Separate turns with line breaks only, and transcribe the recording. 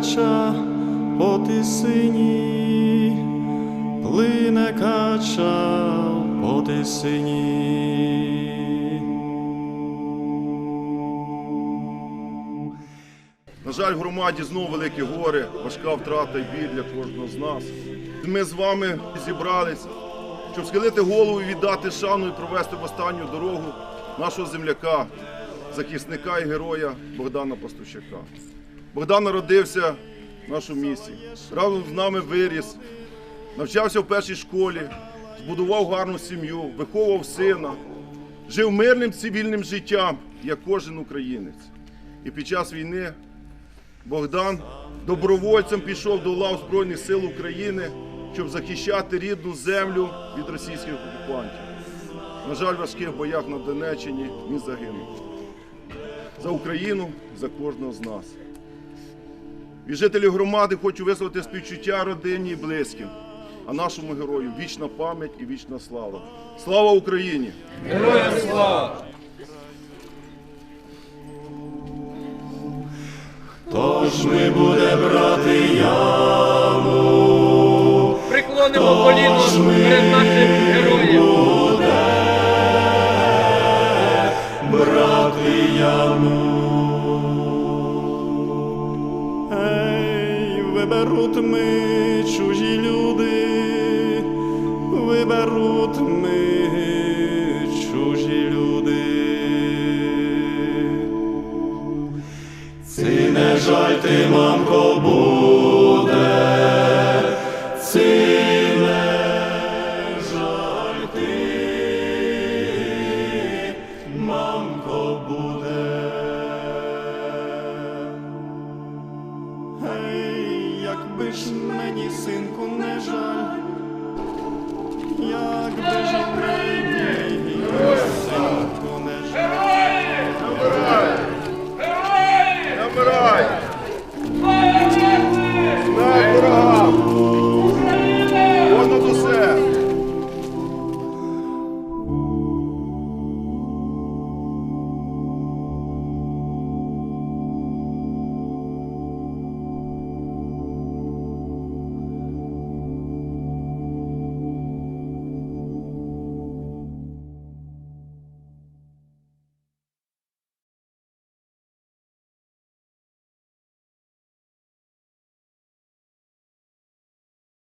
кача по тисині, плине кача по тисині.
На жаль, в громаді знову великі гори, важка втрата і біль для кожного з нас. Ми з вами зібрались, щоб схилити голову і віддати шану і провести в останню дорогу нашого земляка, захисника і героя Богдана Пастущака. Богдан народився в нашому місті, разом з нами виріс, навчався в першій школі, збудував гарну сім'ю, виховував сина, жив мирним цивільним життям, як кожен українець. І під час війни Богдан добровольцем пішов до лав Збройних сил України, щоб захищати рідну землю від російських окупантів. На жаль, в важких боях на Донеччині він загинув. За Україну, за кожного з нас. Від жителів громади хочу висловити співчуття родині і близьким, а нашому герою вічна пам'ять і вічна слава. Слава Україні! Героям слава!
Тож ми буде брати яму,
Приклонимо коліно перед нашим
виберуть ми чужі люди, виберуть ми чужі люди. Ці не жаль ти, мамко, буде, Ж мені, синку, не жаль,